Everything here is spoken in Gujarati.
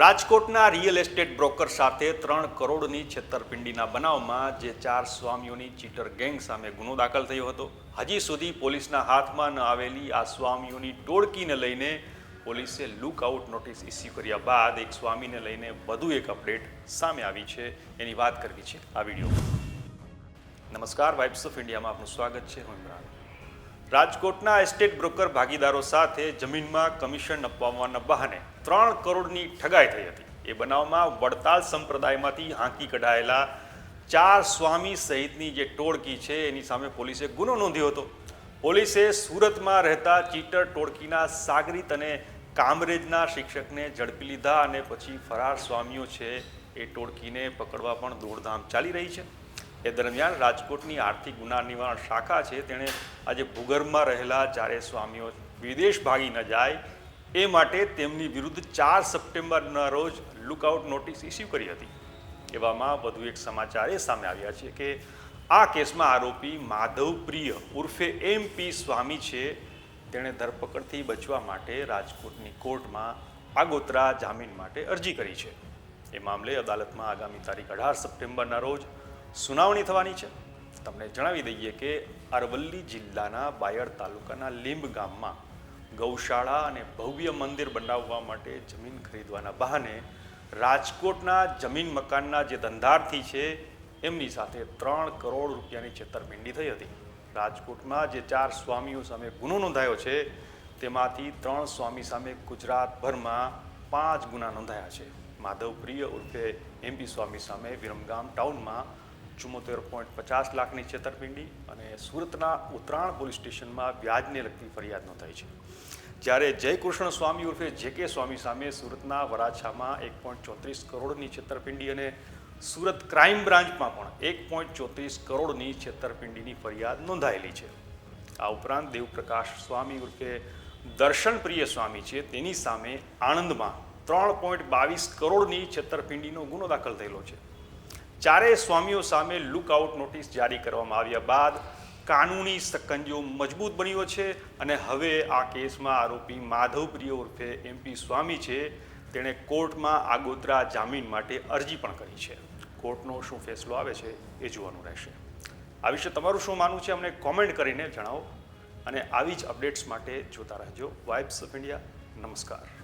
રાજકોટના રિયલ એસ્ટેટ બ્રોકર સાથે ત્રણ કરોડની છેતરપિંડીના બનાવમાં જે ચાર સ્વામીઓની ચીટર ગેંગ સામે ગુનો દાખલ થયો હતો. હજી સુધી પોલીસના હાથમાં ન આવેલી આ સ્વામીઓની ટોળકીને લઈને પોલીસે લુકઆઉટ નોટિસ ઇસ્યુ કર્યા બાદ એક સ્વામીને લઈને વધુ એક અપડેટ સામે આવી છે. એની વાત કરવી છે આ વીડિયો. નમસ્કાર વાઇબ્સ ઓફ ઇન્ડિયામાં આપનું સ્વાગત છે. હું ઇમરાન. રાજકોટના એસ્ટેટ બ્રોકર ભાગીદારો સાથે જમીનમાં કમિશન અપાવવાના બહાને ત્રણ કરોડની ઠગાઈ થઈ હતી. એ બનાવમાં વડતાલ સંપ્રદાયમાંથી હાંકી કઢાયેલા ચાર સ્વામી સહિતની જે ટોળકી છે, એની સામે પોલીસે ગુનો નોંધ્યો હતો. પોલીસે સુરતમાં રહેતા ચીટર ટોળકીના સાગરીત અને કામરેજના શિક્ષકને ઝડપી લીધા અને પછી ફરાર સ્વામીઓ છે, એ ટોળકીને પકડવા પણ દોડધામ ચાલી રહી છે. એ દરમિયાન રાજકોટની આર્થિક ગુના નિવારણ શાખા છે. તેણે આજે ભૂગર્ભમાં રહેલા ચારે સ્વામીઓ વિદેશ ભાગી ન જાય. એ માટે તેમની વિરુદ્ધ ચાર સપ્ટેમ્બરના રોજ લુકઆઉટ નોટિસ ઇસ્યુ કરી હતી. એવામાં વધુ એક સમાચાર એ સામે આવ્યા છે કે આ કેસમાં આરોપી માધવ પ્રિય ઉર્ફે એમ પી સ્વામી છે. તેણે ધરપકડથી બચવા માટે રાજકોટની કોર્ટમાં આગોતરા જામીન માટે અરજી કરી છે. એ મામલે અદાલતમાં આગામી તારીખ અઢાર સપ્ટેમ્બરના રોજ સુનાવણી થવાની છે. તમને જણાવી દઈએ કે અરવલ્લી જિલ્લાના બાયડ તાલુકાના લીંબ ગામમાં ગૌશાળા અને ભવ્ય મંદિર બનાવવા માટે જમીન ખરીદવાના બહાને રાજકોટના જમીન મકાનના જે ધંધાર્થી છે, એમની સાથે ત્રણ કરોડ રૂપિયાની છેતરપિંડી થઈ હતી. રાજકોટમાં જે ચાર સ્વામીઓ સામે ગુનો નોંધાયો છે, તેમાંથી ત્રણ સ્વામી સામે ગુજરાતભરમાં પાંચ ગુના નોંધાયા છે. માધવ પ્રિય ઉર્ફે એમપી સ્વામી સામે વિરમગામ ટાઉનમાં ચુમ્મોતેર પોઈન્ટ પચાસ લાખની છેતરપિંડી અને સુરતના ઉત્તરાણ પોલીસ સ્ટેશનમાં વ્યાજને લગતી ફરિયાદ નોંધાઈ છે. જ્યારે જયકૃષ્ણ સ્વામી ઉર્ફે જે કે સ્વામી સામે સુરતના વરાછામાં એક પોઈન્ટ ચોત્રીસ કરોડની છેતરપિંડી અને સુરત ક્રાઇમ બ્રાન્ચમાં પણ એક પોઈન્ટ ચોત્રીસ કરોડની છેતરપિંડીની ફરિયાદ નોંધાયેલી છે. આ ઉપરાંત દેવપ્રકાશ સ્વામી ઉર્ફે દર્શનપ્રિય સ્વામી છે, તેની સામે આણંદમાં ત્રણ પોઈન્ટ બાવીસ કરોડની છેતરપિંડીનો ગુનો દાખલ થયેલો છે. ચારેય સ્વામીઓ સામે લુકઆઉટ નોટિસ જારી કરવામાં આવ્યા બાદ કાનૂની સકંજો મજબૂત બન્યો છે અને હવે આ કેસમાં આરોપી માધવપ્રિય ઉર્ફે એમપી સ્વામી છે. તેણે કોર્ટમાં આગોતરા જામીન માટે અરજી પણ કરી છે. કોર્ટનો શું ફેસલો આવે છે એ જોવાનું રહેશે. આ વિશે તમારું શું માનવું છે અમને કોમેન્ટ કરીને જણાવો અને આવી જ અપડેટ્સ માટે જોતા રહેજો. વાઇબ્સ ઓફ ઇન્ડિયા નમસ્કાર.